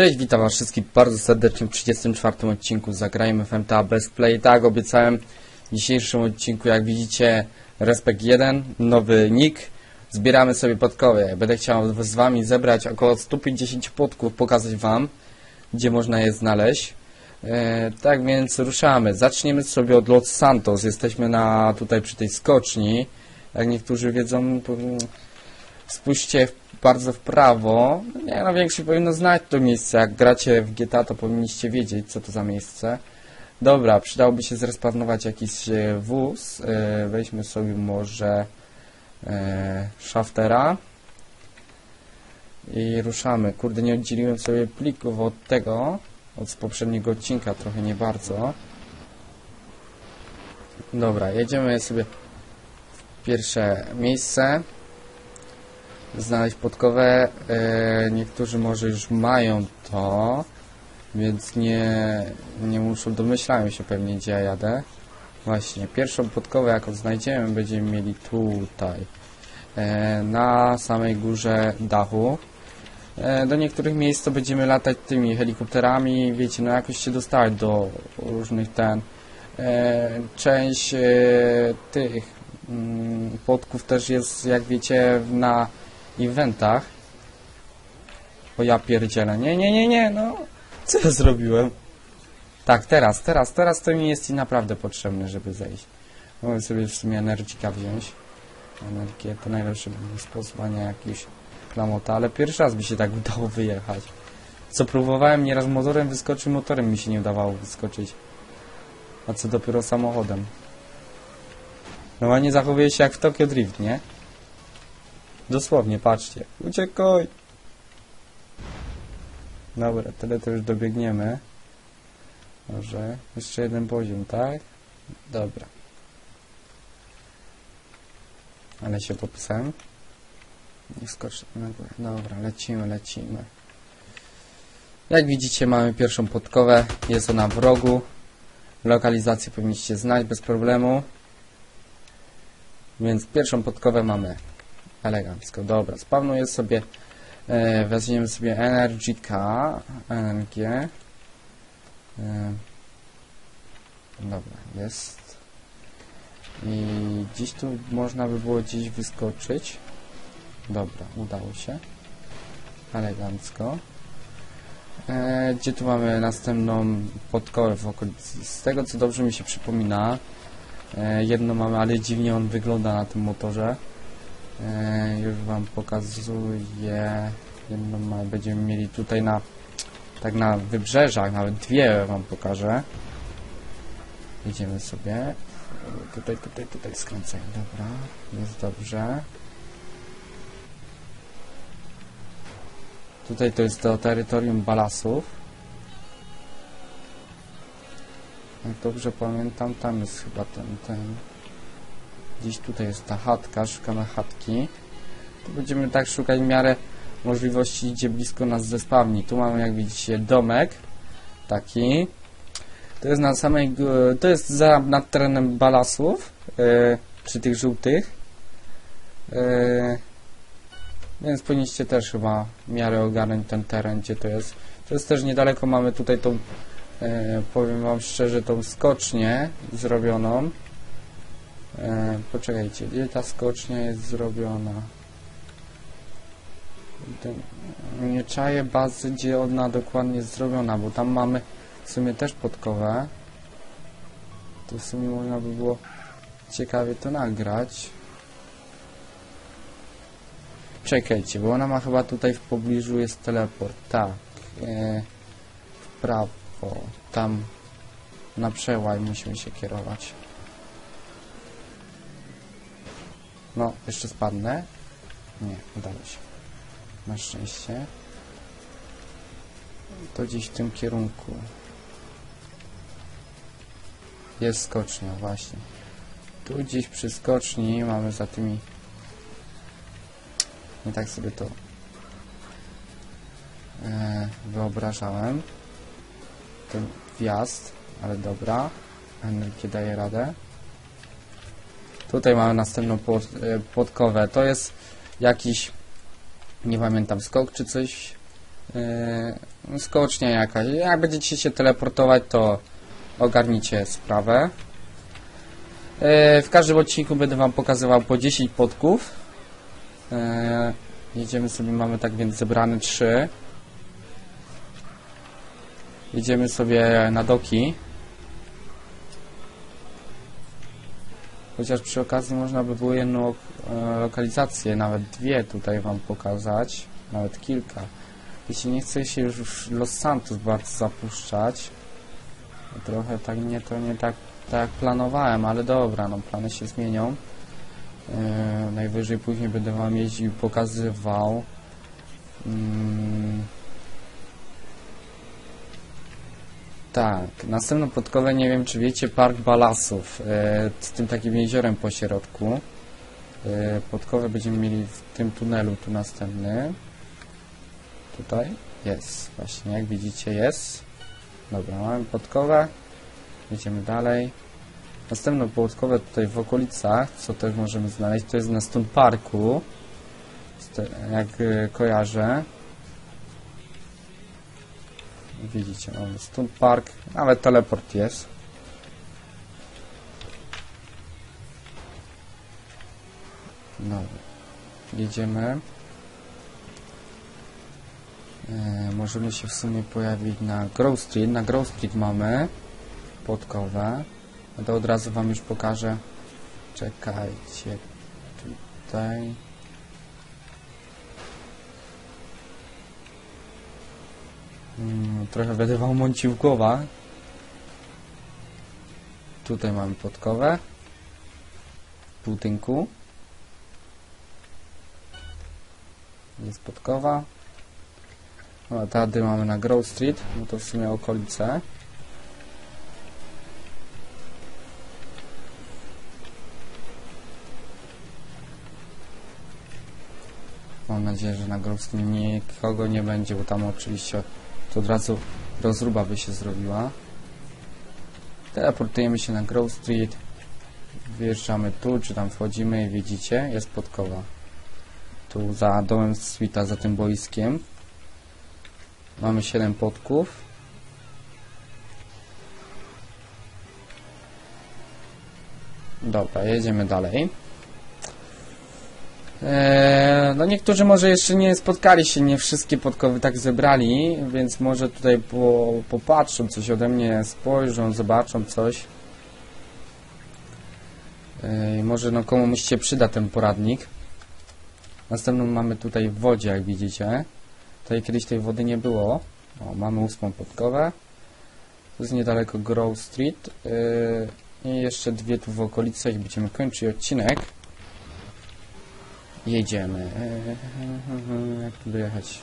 Cześć, witam was wszystkich bardzo serdecznie w 34 odcinku Zagrajmy w MTA Best Play. Tak, obiecałem w dzisiejszym odcinku, jak widzicie, Respekt 1, nowy nick. Zbieramy sobie podkowy. Będę chciał z wami zebrać około 150 podków, pokazać wam, gdzie można je znaleźć. E, tak więc ruszamy. Zaczniemy sobie od Los Santos. Jesteśmy na tutaj przy tej skoczni. Jak niektórzy wiedzą, powin- spójrzcie bardzo w prawo. Nie no, większość powinno znać to miejsce. Jak gracie w GTA, to powinniście wiedzieć, co to za miejsce. Dobra, przydałoby się zrespawnować jakiś e, wóz. E, weźmy sobie może e, shaftera. I ruszamy. Kurde, nie oddzieliłem sobie plików od tego, od poprzedniego odcinka, trochę nie bardzo. Dobra, jedziemy sobie w pierwsze miejsce. Znaleźć podkowę. E, niektórzy może już mają to, więc nie, nie muszą, domyślają się pewnie, gdzie ja jadę. Właśnie, pierwszą podkowę, jaką znajdziemy, będziemy mieli tutaj, e, na samej górze dachu. E, do niektórych miejsc to będziemy latać tymi helikopterami, wiecie, no jakoś się dostać do różnych ten. E, część e, tych mm, podków też jest, jak wiecie, na eventach. O ja pierdzielę, nie, nie, nie, nie, no, co ja zrobiłem? Tak, teraz, teraz, teraz to mi jest i naprawdę potrzebne, żeby zejść. Mogę sobie w sumie energika wziąć. Energię to najlepszy sposób, a nie jakiś klamota, ale pierwszy raz mi się tak udało wyjechać. Co próbowałem nieraz motorem wyskoczyć, motorem mi się nie udawało wyskoczyć. A co dopiero samochodem. Normalnie zachowuje się jak w Tokyo Drift, nie? Dosłownie, patrzcie. Uciekaj! Dobra, tyle to już dobiegniemy. Może jeszcze jeden poziom, tak? Dobra. Ale się popisałem. Nie skocz na górę. Dobra, lecimy, lecimy. Jak widzicie mamy pierwszą podkowę. Jest ona w rogu. Lokalizację powinniście znać bez problemu. Więc pierwszą podkowę mamy elegancko. Dobra, spawnuję sobie e, weźmiemy sobie Energy K NG. E, Dobra, jest. I dziś tu można by było gdzieś wyskoczyć. Dobra, udało się. Elegancko. E, gdzie tu mamy następną podkowę w okolicy? Z tego co dobrze mi się przypomina e, jedno mamy, ale dziwnie on wygląda na tym motorze E, już wam pokazuję. Jedną będziemy mieli tutaj na tak na wybrzeżach, nawet dwie wam pokażę. Idziemy sobie. Tutaj, tutaj, tutaj skręcaj, dobra jest dobrze. Tutaj to jest to terytorium balasów. Jak dobrze pamiętam tam jest chyba ten, ten Gdzieś tutaj jest ta chatka, szukamy chatki. Tu będziemy tak szukać w miarę możliwości, gdzie blisko nas zespawni. Tu mamy, jak widzicie, domek. Taki. To jest na samej, to jest za, nad terenem balasów, yy, przy tych żółtych. Yy, więc powinniście też chyba w miarę ogarnąć ten teren, gdzie to jest. To jest też niedaleko, mamy tutaj tą, yy, powiem wam szczerze, tą skocznię zrobioną. E, poczekajcie, gdzie ta skocznia jest zrobiona? Ten, nie czaję bazy, gdzie ona dokładnie jest zrobiona, bo tam mamy w sumie też podkowę. To w sumie można by było ciekawie to nagrać. Czekajcie, bo ona ma chyba tutaj w pobliżu jest teleport. Tak. E, w prawo. Tam na przełaj musimy się kierować. No, jeszcze spadnę. Nie, udało się. Na szczęście. To gdzieś w tym kierunku. Jest skocznia, właśnie. Tu gdzieś przy skoczni mamy za tymi... Nie tak sobie to e, wyobrażałem. Ten wjazd, ale dobra. Energię daje radę. Tutaj mamy następną pod, e, podkowę. To jest jakiś, nie pamiętam, skok czy coś. Yy, skocznia jakaś. Jak będziecie się teleportować, to ogarnijcie sprawę. Yy, w każdym odcinku będę Wam pokazywał po 10 podków. Yy, jedziemy sobie, mamy tak więc zebrane 3. Jedziemy sobie na doki. Chociaż przy okazji można by było jedną e, lokalizację, nawet dwie tutaj Wam pokazać, nawet kilka. Jeśli nie chce się już Los Santos bardzo zapuszczać, trochę tak nie, to nie tak, tak planowałem, ale dobra, no plany się zmienią. E, najwyżej później będę Wam jeździł pokazywał. Mm. Tak, następną podkowę, nie wiem czy wiecie, Park Balasów, e, z tym takim jeziorem po środku. E, podkowę będziemy mieli w tym tunelu, tu następny. Tutaj jest, właśnie jak widzicie jest. Dobra, mamy podkowę, jedziemy dalej. Następną podkowę tutaj w okolicach, co też możemy znaleźć, to jest na Stone Parku, jak e, kojarzę. Widzicie, mamy Stone Park, nawet teleport jest. Dobra, jedziemy. E, możemy się w sumie pojawić na Grove Street. Na Grove Street mamy podkowę. No to od razu Wam już pokażę. Czekajcie, tutaj. Mm, trochę będę wam mącił głowa. Tutaj mamy podkowę. W budynku. Jest podkowa. No, tady mamy na Grove Street, no to w sumie okolice. Mam nadzieję, że na Grove Street nikogo nie będzie, bo tam oczywiście to od razu rozruba by się zrobiła. Teleportujemy się na Grove Street. Wjeżdżamy tu, czy tam wchodzimy i widzicie, jest podkowa. Tu za domem Swita, za tym boiskiem. Mamy 7 podków. Dobra, jedziemy dalej. Eee, no niektórzy może jeszcze nie spotkali się, nie wszystkie podkowy tak zebrali, więc może tutaj po, popatrzą, coś ode mnie spojrzą, zobaczą coś. Eee, może no komuś się przyda ten poradnik. Następną mamy tutaj w wodzie, jak widzicie. Tutaj kiedyś tej wody nie było. O, mamy ósmą podkowę. To jest niedaleko Grove Street. Eee, I jeszcze dwie tu w okolicach i będziemy kończyć odcinek. Jedziemy. Eee, Jak tu dojechać?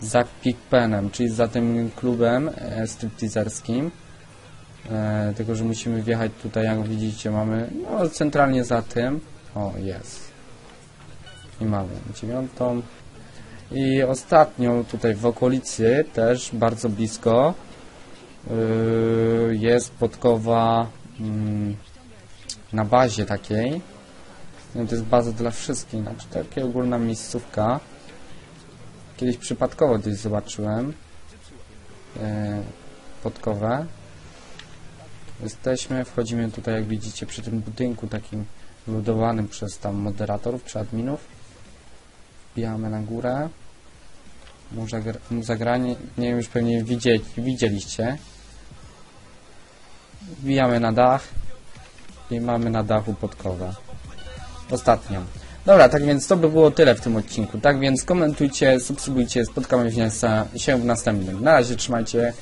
Za Pigpenem, czyli za tym klubem e, stripteaserskim. E, tylko, że musimy wjechać tutaj, jak widzicie, mamy no, centralnie za tym. O, jest. I mamy dziewiątą. I ostatnią tutaj w okolicy, też bardzo blisko, yy, jest podkowa mm, na bazie takiej. No, to jest baza dla wszystkich, znaczy taka ogólna miejscówka. Kiedyś przypadkowo gdzieś zobaczyłem yy, podkowę. Jesteśmy, wchodzimy tutaj jak widzicie przy tym budynku takim budowanym przez tam moderatorów czy adminów. Wbijamy na górę. Muza granie, nie wiem, już pewnie widzieli, widzieliście. Wbijamy na dach i mamy na dachu podkowę. Ostatnią. Dobra, tak więc to by było tyle w tym odcinku. Tak więc komentujcie, subskrybujcie, spotkamy się w następnym. Na razie, trzymajcie